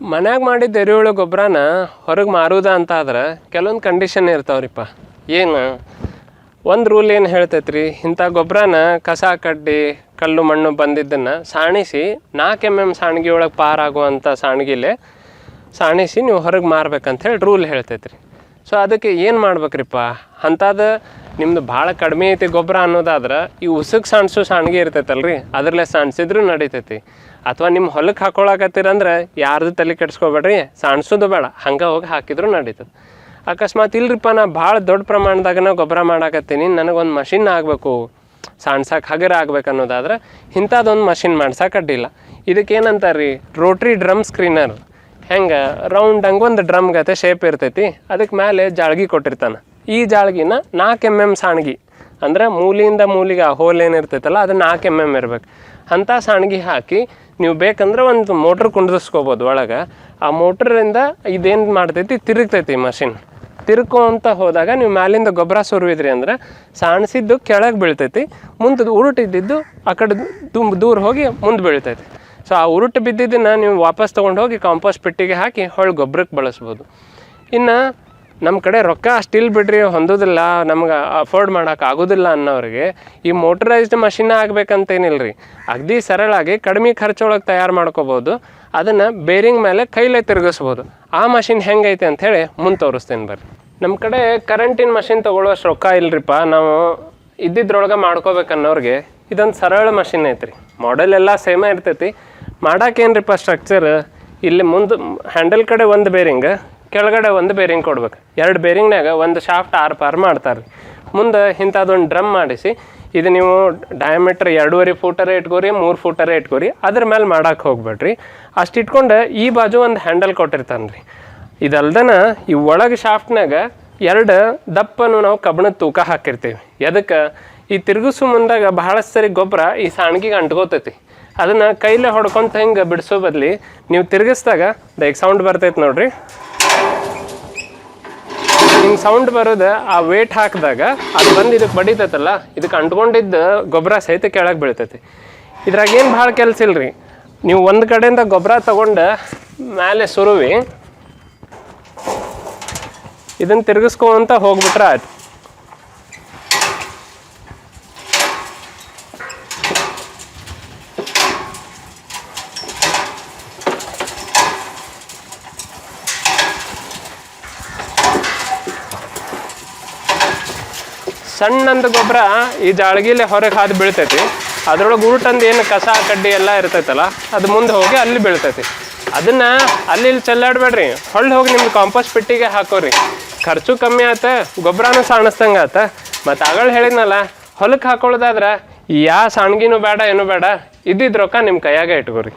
ಮನ್ಯಾಗ ಮಾಡಿದ ಎರೆಹುಳು ಗೊಬ್ಬರನ ಹೊರಗೆ ಮಾರುದ ಅಂತ ಆದ್ರೆ ಕೆಲವೊಂದು ಕಂಡೀಷನ್ ಇರ್ತಾವ್ರಿಪ್ಪ. ಏನು? ಒಂದು ರೂಲ್ ಏನು ಹೇಳ್ತೈತ್ರಿ? ಇಂಥ ಗೊಬ್ಬರನ ಕಸ ಕಡ್ಡಿ, ಕಲ್ಲು ಮಣ್ಣು ಬಂದಿದ್ದನ್ನು ಸಾಣಿಸಿ ನಾಲ್ಕು ಎಂ ಎಂ ಸಾಣಿಗೆ ಒಳಗೆ ಪಾರಾಗುವಂಥ ಸಾಣಿಗೆಲೆ ಸಾಣಿಸಿ ನೀವು ಹೊರಗೆ ಮಾರ್ಬೇಕಂತ ಹೇಳಿ ರೂಲ್ ಹೇಳ್ತೈತ್ರಿ. ಸೊ ಅದಕ್ಕೆ ಏನು ಮಾಡ್ಬೇಕ್ರಿಪ್ಪ? ಅಂಥದ್ದು ನಿಮ್ದು ಭಾಳ ಕಡಿಮೆ ಐತಿ ಗೊಬ್ಬರ ಅನ್ನೋದಾದ್ರೆ ಈ ಉಸುಕ್ ಸಾಣಿಸೋ ಸಾಣಿಗೆ ಇರ್ತೈತಲ್ರಿ. ಅದ್ರಲ್ಲೇ ಸಾಣ್ಸಿದ್ರೂ ನಡೀತೈತಿ. ಅಥವಾ ನಿಮ್ಮ ಹೊಲಕ್ಕೆ ಹಾಕೊಳಕತ್ತೀರಂದ್ರೆ ಯಾರ್ದು ತಲೆ ಕೆಡ್ಸ್ಕೊಬೇಡ್ರಿ, ಸಾಣಿಸೋದು ಬೇಡ. ಹಂಗೆ ಹೋಗಿ ಹಾಕಿದ್ರು ನಡೀತದೆ. ಅಕಸ್ಮಾತ್ ಇಲ್ರಿಪ್ಪ ನಾ ಭಾಳ ದೊಡ್ಡ ಪ್ರಮಾಣದಾಗ ನಾ ಗೊಬ್ಬರ ಮಾಡಾಕತ್ತೀನಿ, ನನಗೊಂದು ಮಷಿನ್ ಆಗಬೇಕು ಸಾಣ್ಸಕ್ಕೆ ಹಗರ ಆಗ್ಬೇಕು ಅನ್ನೋದಾದ್ರೆ ಇಂಥದ್ದೊಂದು ಮಷಿನ್ ಮಾಡ್ಸಕ್ಕೆ ಅಡ್ಡಿಲ್ಲ ಇದಕ್ಕೆ ಏನಂತಾರೆ ರೀ ರೋಟ್ರಿ ಡ್ರಮ್ ಸ್ಕ್ರೀನರ್ ಹೆಂಗೆ ರೌಂಡ್ ಹಂಗೆ ಒಂದು ಡ್ರಮ್ ಗತೆ ಶೇಪ್ ಇರ್ತೈತಿ ಅದಕ್ಕೆ ಮೇಲೆ ಜಾಳ್ಗಿ ಕೊಟ್ಟಿರ್ತಾನೆ. ಈ ಜಾಳ್ಗಿನ ನಾಲ್ಕು ಎಂ ಎಂ ಸಾಣ್ಗಿ. ಅಂದ್ರೆ ಮೂಲಿಯಿಂದ ಮೂಲಿಗೆ ಆ ಹೋಲ್ ಏನಿರ್ತೈತಲ್ಲ, ಅದು ನಾಲ್ಕು ಎಂ ಎಂ ಇರ್ಬೇಕು. ಅಂಥ ಸಾಣ್ಗಿ ಹಾಕಿ ನೀವು ಬೇಕಂದ್ರೆ ಒಂದು ಮೋಟ್ರ್ ಕುಂಡ್ರಿಸ್ಕೋಬೋದು ಒಳಗೆ. ಆ ಮೋಟ್ರಿಂದ ಇದೇನು ಮಾಡ್ತೈತಿ? ತಿರುಗ್ತೈತಿ ಮಷಿನ್. ತಿರ್ಕೊಂತ ಹೋದಾಗ ನೀವು ಮ್ಯಾಲಿಂದ ಗೊಬ್ಬರ ಸುರುವಿದ್ರಿ ಅಂದ್ರೆ ಸಾಣಿಸಿದ್ದು ಕೆಳಗೆ ಬೀಳ್ತೈತಿ ಮುಂದೆ ಉರುಟಿದ್ದಿದ್ದು ಆ ಕಡೆ ತುಂಬ ದೂರ ಹೋಗಿ ಮುಂದೆ ಬೀಳ್ತೈತಿ. ಸೊ ಆ ಉರುಟು ಬಿದ್ದಿದ್ದನ್ನು ನೀವು ವಾಪಸ್ ತೊಗೊಂಡು ಹೋಗಿ ಕಾಂಪೋಸ್ಟ್ ಪೆಟ್ಟಿಗೆ ಹಾಕಿ ಹೊಳ್ ಗೊಬ್ಬರಕ್ಕೆ ಬಳಸ್ಬೋದು. ಇನ್ನು ನಮ್ಮ ಕಡೆ ರೊಕ್ಕ ಅಷ್ಟಿಲ್ ಬಿಡ್ರಿ, ಹೊಂದೋದಿಲ್ಲ, ನಮ್ಗೆ ಅಫೋರ್ಡ್ ಮಾಡೋಕೆ ಆಗೋದಿಲ್ಲ ಅನ್ನೋರಿಗೆ ಈ ಮೋಟರೈಸ್ಡ್ ಮಷಿನ್ ಆಗ್ಬೇಕಂತೇನಿಲ್ಲ ರೀ ಅಗದಿ ಸರಳಾಗಿ ಕಡಿಮೆ ಖರ್ಚೊಳಗೆ ತಯಾರು ಮಾಡ್ಕೋಬೋದು, ಅದನ್ನು ಬೇರಿಂಗ್ ಮೇಲೆ ಕೈಲೇ ತಿರುಗಿಸ್ಬೋದು. ಆ ಮಷಿನ್ ಹೆಂಗೈತೆ ಅಂಥೇಳಿ ಮುಂದೆ ತೋರಿಸ್ತೇನೆ ಬರ್ರಿ. ನಮ್ಮ ಕಡೆ ಕರೆಂಟಿನ ಮಷಿನ್ ತೊಗೊಳ್ಳೋಷ್ಟು ರೊಕ್ಕ ಇಲ್ಲರಿಪ್ಪ ನಾವು ಇದ್ದಿದ್ರೊಳಗೆ ಮಾಡ್ಕೋಬೇಕನ್ನೋರಿಗೆ ಇದೊಂದು ಸರಳ ಮಷಿನ್ ಐತ್ರಿ. ಮಾಡೆಲ್ ಎಲ್ಲ ಸೇಮೇ ಇರ್ತೈತಿ. ಮಾಡೋಕೇನ್ರಿಪ್ಪ ಸ್ಟ್ರಕ್ಚರ್ ಇಲ್ಲಿ ಮುಂದೆ ಹ್ಯಾಂಡಲ್ ಕಡೆ ಒಂದು ಬೇರಿಂಗ್ ಕೆಳಗಡೆ ಒಂದು ಬೇರಿಂಗ್ ಕೊಡ್ಬೇಕು. ಎರಡು ಬೇರಿಂಗ್ನಾಗ ಒಂದು ಶಾಫ್ಟ್ ಆರು ಪಾರ್ ಮಾಡ್ತಾರೆ. ಮುಂದೆ ಇಂಥದ್ದೊಂದು ಡ್ರಮ್ ಮಾಡಿಸಿ, ಇದು ನೀವು ಡಯಾಮೀಟ್ರ್ ಎರಡೂವರೆ ಫೂಟರೇ ಇಟ್ಕೋರಿ, ಮೂರು ಫೂಟರೇ ಇಟ್ಕೋರಿ, ಅದ್ರ ಮೇಲೆ ಮಾಡಕ್ಕೆ ಹೋಗ್ಬೇಡ್ರಿ. ಅಷ್ಟು ಇಟ್ಕೊಂಡು ಈ ಬಾಜು ಒಂದು ಹ್ಯಾಂಡಲ್ ಕೊಟ್ಟಿರ್ತಾನೆ ರೀ ಇದಲ್ದನ ಈ ಒಳಗೆ ಶಾಫ್ಟ್ನಾಗ ಎರಡು ದಪ್ಪನು ನಾವು ಕಬ್ಬಣದ ತೂಕ ಹಾಕಿರ್ತೀವಿ. ಎದಕ್ಕೆ? ಈ ತಿರುಗಿಸು ಮುಂದಾಗ ಬಹಳಷ್ಟು ಸರಿ ಗೊಬ್ಬರ ಈ ಸಾಣ್ಗಿಗೆ ಅಂಟ್ಕೋತೈತಿ. ಅದನ್ನು ಕೈಲೇ ಹೊಡ್ಕೊಂತ ಹಿಂಗೆ ಬಿಡಿಸೋ ಬದಲಿ ನೀವು ತಿರುಗಿಸ್ದಾಗ ದೈಕ್ ಸೌಂಡ್ ಬರ್ತೈತೆ ನೋಡ್ರಿ. ಹಿಂಗೆ ಸೌಂಡ್ ಬರೋದು ಆ ವೇಟ್ ಹಾಕಿದಾಗ ಅದು ಬಂದು ಇದಕ್ಕೆ ಬಡಿತೈತಲ್ಲ ಇದಕ್ಕೆ ಅಂಟ್ಕೊಂಡಿದ್ದ ಗೊಬ್ಬರ ಸಹಿತ ಕೆಳಗೆ ಬೀಳ್ತೈತಿ. ಇದ್ರಾಗ ಏನು ಭಾಳ ಕೆಲಸ ಇಲ್ರಿ? ನೀವು ಒಂದು ಕಡೆಯಿಂದ ಗೊಬ್ಬರ ತಗೊಂಡು ಮೇಲೆ ಸುರುವಿ ಇದನ್ನು ತಿರುಗಿಸ್ಕೊಂತ ಹೋಗ್ಬಿಟ್ರೆ ಆಯ್ತು. ಸಣ್ಣಂದು ಗೊಬ್ಬರ ಈ ಜಾಳ್ಗಿಲೆ ಹೊರಗೆ ಹಾದು ಬೀಳ್ತೈತಿ. ಅದರೊಳಗೆ ಉರುಟಂದು ಏನು ಕಸ, ಕಡ್ಡಿ ಎಲ್ಲ ಇರ್ತೈತಲ್ಲ, ಅದು ಮುಂದೆ ಹೋಗಿ ಅಲ್ಲಿ ಬೀಳ್ತೈತಿ. ಅದನ್ನ ಅಲ್ಲಿ ಇಲ್ಲಿ ಚೆಲ್ಲಾಡ್ಬೇಡ್ರಿ. ಹೊಳ್ಳಿ ಹೋಗಿ ನಿಮ್ಗೆ ಕಾಂಪೋಸ್ಟ್ ಪೆಟ್ಟಿಗೆ ಹಾಕೋರಿ. ಖರ್ಚು ಕಮ್ಮಿ ಆತ, ಗೊಬ್ಬರನೂ ಸಾಣಿಸ್ದಂಗೆ ಆತ. ಮತ್ತು ಆಗಳು ಹೇಳಿದ್ನಲ್ಲ ಹೊಲಕ್ಕೆ ಹಾಕೊಳ್ಳೋದಾದ್ರೆ ಯಾ ಸಾಣ್ಗಿನೂ ಬೇಡ ಏನೂ ಬೇಡ ಇದ್ದಿದ್ದು ರೊಕ್ಕ ನಿಮ್ಮ ಕೈಯಾಗೆ ಇಟ್ಕೋರಿ.